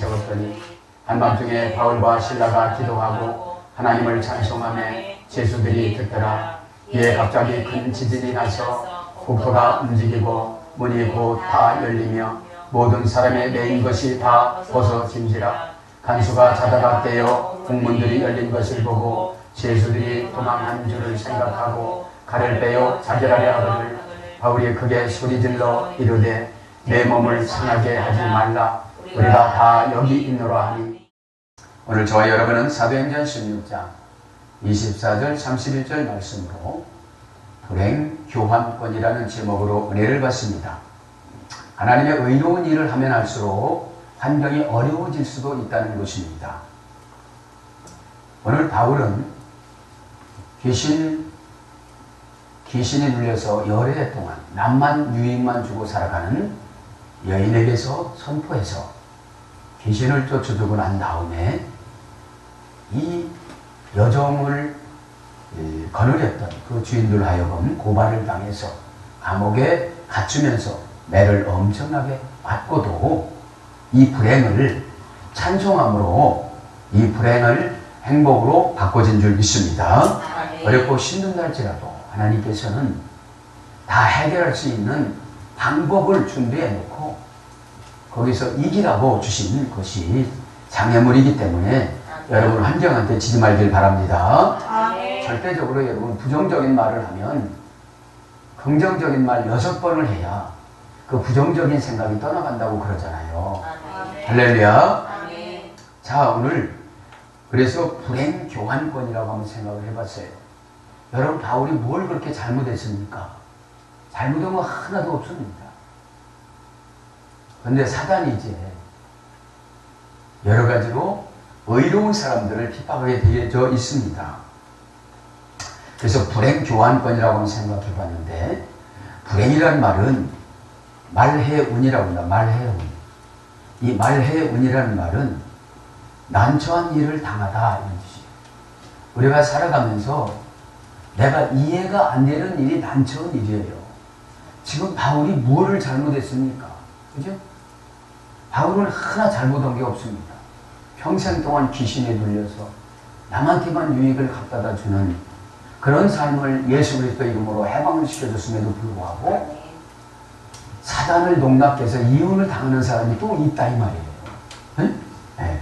채웠더니 한밤중에 바울과 신라가 기도하고 하나님을 찬송하며 제수들이 듣더라. 이에 갑자기 큰 지진이 나서 국토가 움직이고 문이 곧 다 열리며 모든 사람의 메인 것이 다 벗어진지라. 간수가 자다가 깨어 국문들이 열린 것을 보고 제수들이 도망한 줄을 생각하고 칼을 빼어 자결하려 하거늘 바울이 크게 소리질러 이르되 내 몸을 상하게 하지 말라 우리가 다 여기 있노라 하니 오늘 저와 여러분은 사도행전 16장 24절 31절 말씀으로 불행 교환권이라는 제목으로 은혜를 받습니다. 하나님의 의로운 일을 하면 할수록 환경이 어려워질 수도 있다는 것입니다. 오늘 바울은 귀신, 귀신이 눌려서 열애 동안 남만 유익만 주고 살아가는 여인에게서 선포해서 귀신을 쫓아주고 난 다음에 이 여정을 거느렸던 그 주인들 하여금 고발을 당해서 감옥에 갇히면서 매를 엄청나게 맞고도 이 불행을 찬송함으로 이 불행을 행복으로 바꿔진 줄 믿습니다. 어렵고 힘든 날지라도 하나님께서는 다 해결할 수 있는 방법을 준비해 놓고 거기서 이기라고 주신 것이 장애물이기 때문에 여러분 환경한테 지지 말길 바랍니다. 절대적으로 여러분 부정적인 말을 하면 긍정적인 말 여섯 번을 해야 그 부정적인 생각이 떠나간다고 그러잖아요. 할렐루야. 자, 오늘 그래서 불행 교환권이라고 한번 생각을 해봤어요. 여러분, 바울이 뭘 그렇게 잘못했습니까? 잘못한 거 하나도 없습니다. 그런데 사단이 이제 여러 가지로 의로운 사람들을 핍박하게 되어 있습니다. 그래서 불행 교환권이라고 생각해 봤는데, 불행이란 말은 말해 운이라고 합니다. 말해 운. 이 말해 운이라는 말은 난처한 일을 당하다 이런 뜻이에요. 우리가 살아가면서 내가 이해가 안 되는 일이 난처한 일이에요. 지금 바울이 무엇을 잘못했습니까? 그죠? 바울은 하나 잘못한 게 없습니다. 평생 동안 귀신에 눌려서 남한테만 유익을 갖다 주는 그런 삶을 예수 그리스도 이름으로 해방을 시켜줬음에도 불구하고 사단을 농락해서 이혼을 당하는 사람이 또 있다 이 말이에요. 네? 네.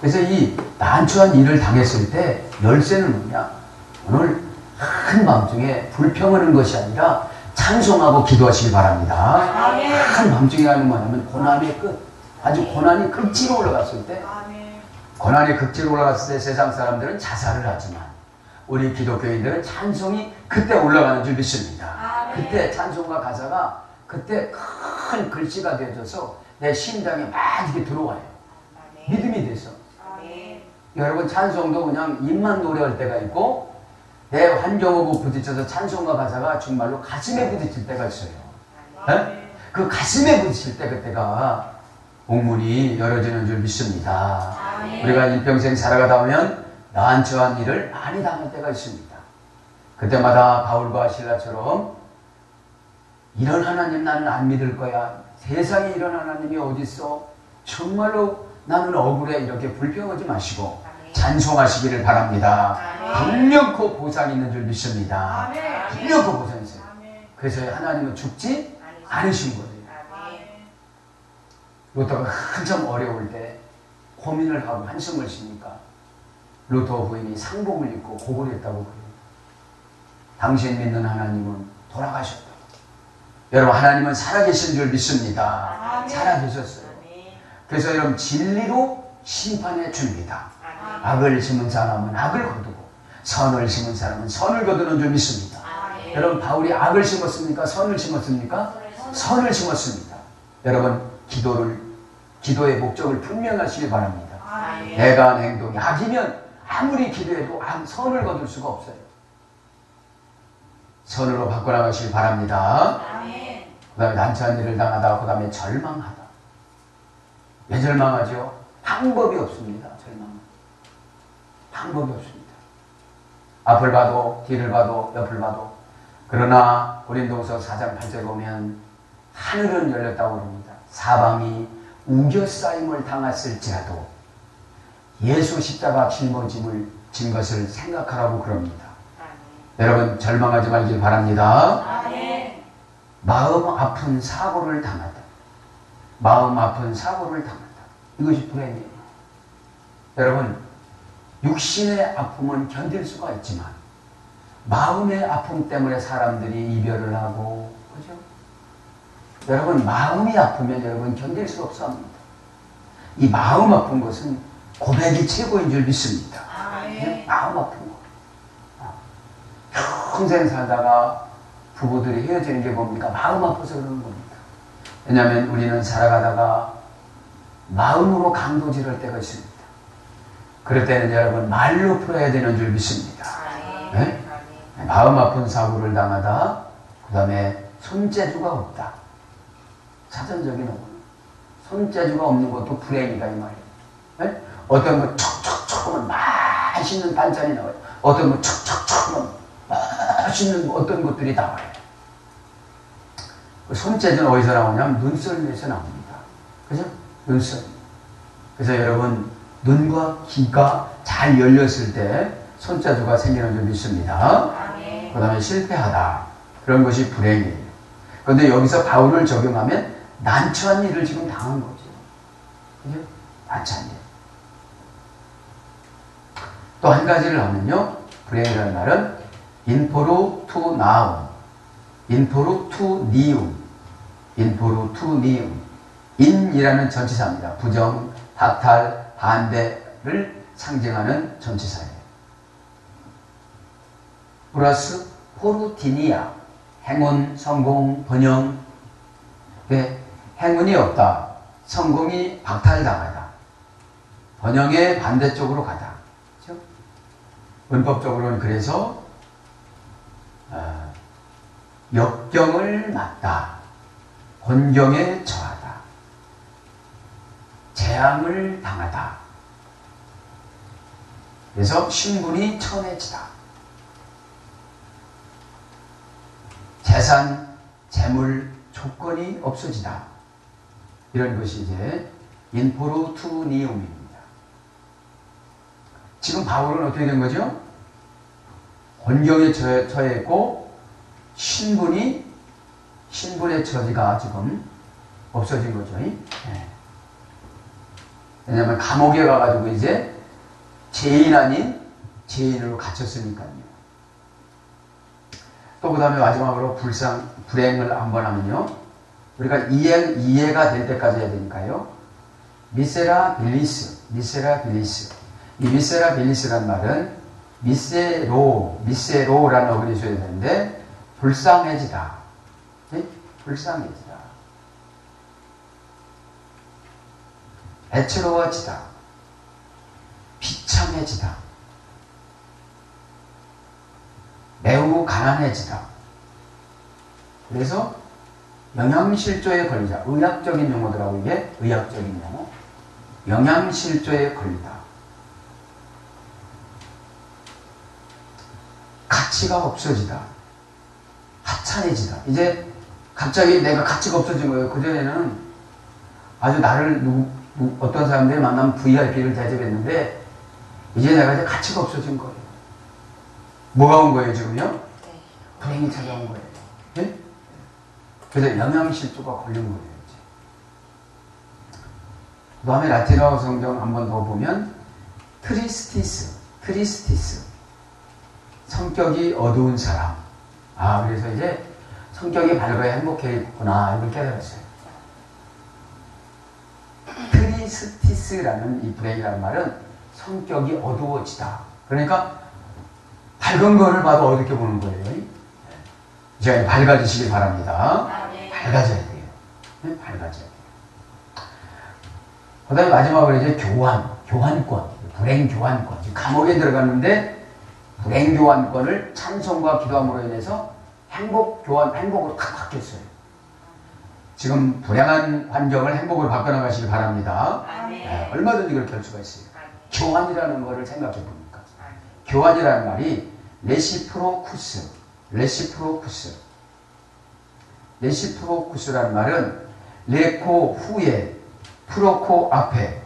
그래서 이 난처한 일을 당했을 때 열쇠는 뭐냐? 오늘 큰 밤중에 불평하는 것이 아니라 찬송하고 기도하시기 바랍니다. 큰 밤중이라는 뭐냐면 고난의 끝, 아주 고난이 극지로 올라갔을 때, 고난이 극지로 올라갔을 때 세상 사람들은 자살을 하지만 우리 기독교인들은 찬송이 그때 올라가는 줄 믿습니다. 그때 찬송과 가사가 그때 큰 글씨가 되어져서 내 심장에 막 이렇게 들어와요. 믿음이 돼서. 여러분 찬송도 그냥 입만 노래할 때가 있고 내 환경하고 부딪혀서 찬송과 가사가 정말로 가슴에 부딪힐 때가 있어요. 네? 그 가슴에 부딪힐 때 그때가 복문이 열어지는 줄 믿습니다. 우리가 일평생 살아가다 보면 난처한 일을 많이 당할 때가 있습니다. 그때마다 바울과 신라처럼 이런 하나님 나는 안 믿을 거야. 세상에 이런 하나님이 어딨어? 정말로 나는 억울해. 이렇게 불평하지 마시고 찬송하시기를 바랍니다. 분명코 보상이 있는 줄 믿습니다. 분명코 보상이 있어요. 그래서 하나님은 죽지 않으신 거예요. 로터가 한참 어려울 때 고민을 하고 한숨을 쉬니까 루터 부인이 상복을 입고 고걸 했다고 그래요. 당신 믿는 하나님은 돌아가셨다. 여러분 하나님은 살아계신 줄 믿습니다. 살아계셨어요. 그래서 여러분 진리로 심판해 줍니다. 악을 심은 사람은 악을 거두고 선을 심은 사람은 선을 거두는 줄 믿습니다. 여러분 바울이 악을 심었습니까? 선을 심었습니까? 선을 심었습니다. 여러분 기도를 기도의 목적을 분명하시기 바랍니다. 내가 한 행동이 악이면 아무리 기도해도 악, 선을 거둘 수가 없어요. 선으로 바꿔나가시기 바랍니다. 그 다음에 난처한 일을 당하다, 그 다음에 절망하다. 왜 절망하죠? 방법이 없습니다. 절망. 방법이 없습니다. 앞을 봐도, 뒤를 봐도, 옆을 봐도. 그러나, 고린도서 4장 8절 보면, 하늘은 열렸다고 합니다. 사방이 우겨싸임을 당했을지라도 예수 십자가 짊어짐을 진 것을 생각하라고 그럽니다. 여러분 절망하지 말길 바랍니다. 마음 아픈 사고를 당하다. 마음 아픈 사고를 당하다. 이것이 불행이에요. 여러분 육신의 아픔은 견딜 수가 있지만 마음의 아픔 때문에 사람들이 이별을 하고 그죠? 여러분 마음이 아프면 여러분 견딜 수 없어 합니다. 이 마음 아픈 것은 고백이 최고인 줄 믿습니다. 마음 아픈 거. 평생 살다가 부부들이 헤어지는 게 뭡니까? 마음 아파서 그러는 겁니다. 왜냐하면 우리는 살아가다가 마음으로 강도질할 때가 있습니다. 그럴 때는 여러분 말로 풀어야 되는 줄 믿습니다. 네? 마음 아픈 사고를 당하다 그 다음에 손재주가 없다. 사전적인 어원. 손재주가 없는 것도 불행이다 이 말이에요. 네? 어떤 거 척척척 하면 맛있는 반찬이 나와요. 어떤 거 척척척 하면 맛있는 어떤 것들이 나와요. 그 손재주는 어디서 나오냐면 눈썰미에서 나옵니다. 그죠? 눈썰미. 그래서 여러분 눈과 귀가 잘 열렸을 때 손재주가 생기는 줄 믿습니다. 그 다음에 실패하다. 그런 것이 불행이에요. 그런데 여기서 바울을 적용하면 난처한 일을 지금 당한 거죠. 그죠? 난처한 일. 또 한 가지를 하면요. 불행이라는 말은 인포루 투 나움, 인포루 투 니움, 인포루 투 니움. 인이라는 전치사입니다. 부정, 박탈, 반대를 상징하는 전치사예요. 플러스 포르티니아, 행운, 성공, 번영. 네, 행운이 없다. 성공이 박탈당하다. 번영의 반대쪽으로 가다. 그렇죠? 문법적으로는 그래서 어, 역경을 맞다. 곤경에 처하다. 재앙을 당하다. 그래서 신분이 천해지다. 재산, 재물, 조건이 없어지다. 이런 것이 이제 인포르투니움입니다. 지금 바울은 어떻게 된 거죠? 곤경에 처해 있고 신분이 신분의 처지가 지금 없어진 거죠. 네. 왜냐하면 감옥에 가가지고 이제 죄인 아닌 죄인으로 갇혔으니까요. 또 그 다음에 마지막으로 불상, 불행을 한번 하면요. 우리가 이해, 이해가 될 때까지 해야 되니까요. 미세라 빌리스, 미세라 빌리스. 이 미세라 빌리스란 말은 미세로, 미세로라는 어근이 있어야 되는데, 불쌍해지다. 네? 불쌍해지다. 애처로워지다. 비참해지다. 매우 가난해지다. 그래서 영양실조에 걸리자. 의학적인 용어더라고 이게 의학적인 용어. 영양실조에 걸리다. 가치가 없어지다. 하찮해지다. 이제 갑자기 내가 가치가 없어진 거예요. 그전에는 아주 나를 누, 누, 어떤 사람들이 만나면 VIP를 대접했는데 이제 내가 이제 가치가 없어진 거예요. 뭐가 온 거예요, 지금요? 불행이 찾아온 거예요. 네? 그래서 영양실조가 걸린 거예요. 이제. 그 다음에 라틴어 성경 한 번 더 보면 트리스티스, 트리스티스. 성격이 어두운 사람. 아, 그래서 이제 성격이 밝아야 행복해있구나. 이걸 깨달았어요. 트리스티스라는 이 불행이라는 말은 성격이 어두워지다. 그러니까 밝은 거를 봐도 어둡게 보는 거예요. 이제 밝아지시길 바랍니다. 밝아져야 돼요. 네? 밝아져야 돼요. 그 다음에 마지막으로 이제 교환, 교환권, 불행 교환권. 감옥에 들어갔는데 불행 교환권을 찬송과 기도함으로 인해서 행복 교환, 행복으로 탁 바뀌었어요. 지금 불행한 환경을 행복으로 바꿔나가시길 바랍니다. 네, 얼마든지 그렇게 할 수가 있어요. 교환이라는 것을 생각해 보니까. 교환이라는 말이 레시프로쿠스, 레시프로쿠스. 레시프로쿠스라는 말은 레코 후에 프로코 앞에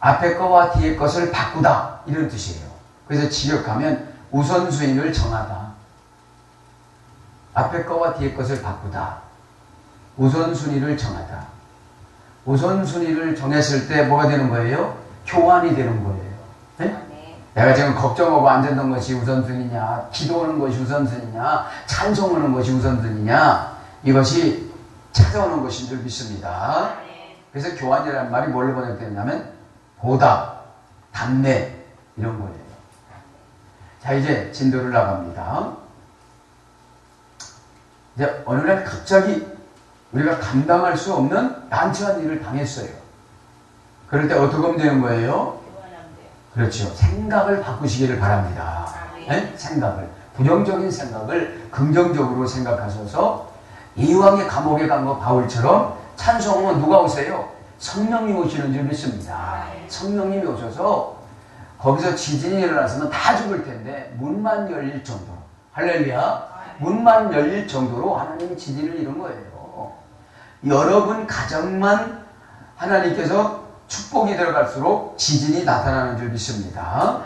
앞에 거와 뒤에 것을 바꾸다 이런 뜻이에요. 그래서 지역하면 우선순위를 정하다. 앞에 거와 뒤에 것을 바꾸다. 우선순위를 정하다. 우선순위를 정했을 때 뭐가 되는 거예요? 교환이 되는 거예요. 네? 내가 지금 걱정하고 앉았던 것이 우선순위냐, 기도하는 것이 우선순위냐, 찬송하는 것이 우선순위냐, 이것이 찾아오는 것인 줄 믿습니다. 그래서 교환이라는 말이 뭘로 번역되냐면 보다, 담내 이런 거예요. 자 이제 진도를 나갑니다. 이제 어느 날 갑자기 우리가 감당할 수 없는 난처한 일을 당했어요. 그럴 때 어떻게 하면 되는 거예요? 그렇죠. 생각을 바꾸시기를 바랍니다. 네? 생각을. 부정적인 생각을 긍정적으로 생각하셔서 이왕에 감옥에 간 거 바울처럼 찬송은 누가 오세요? 성령님 오시는 줄 믿습니다. 성령님이 오셔서 거기서 지진이 일어났으면 다 죽을 텐데 문만 열릴 정도로 할렐루야 문만 열릴 정도로 하나님이 지진을 이룬 거예요. 여러분 가정만 하나님께서 축복이 들어갈수록 지진이 나타나는 줄 믿습니다.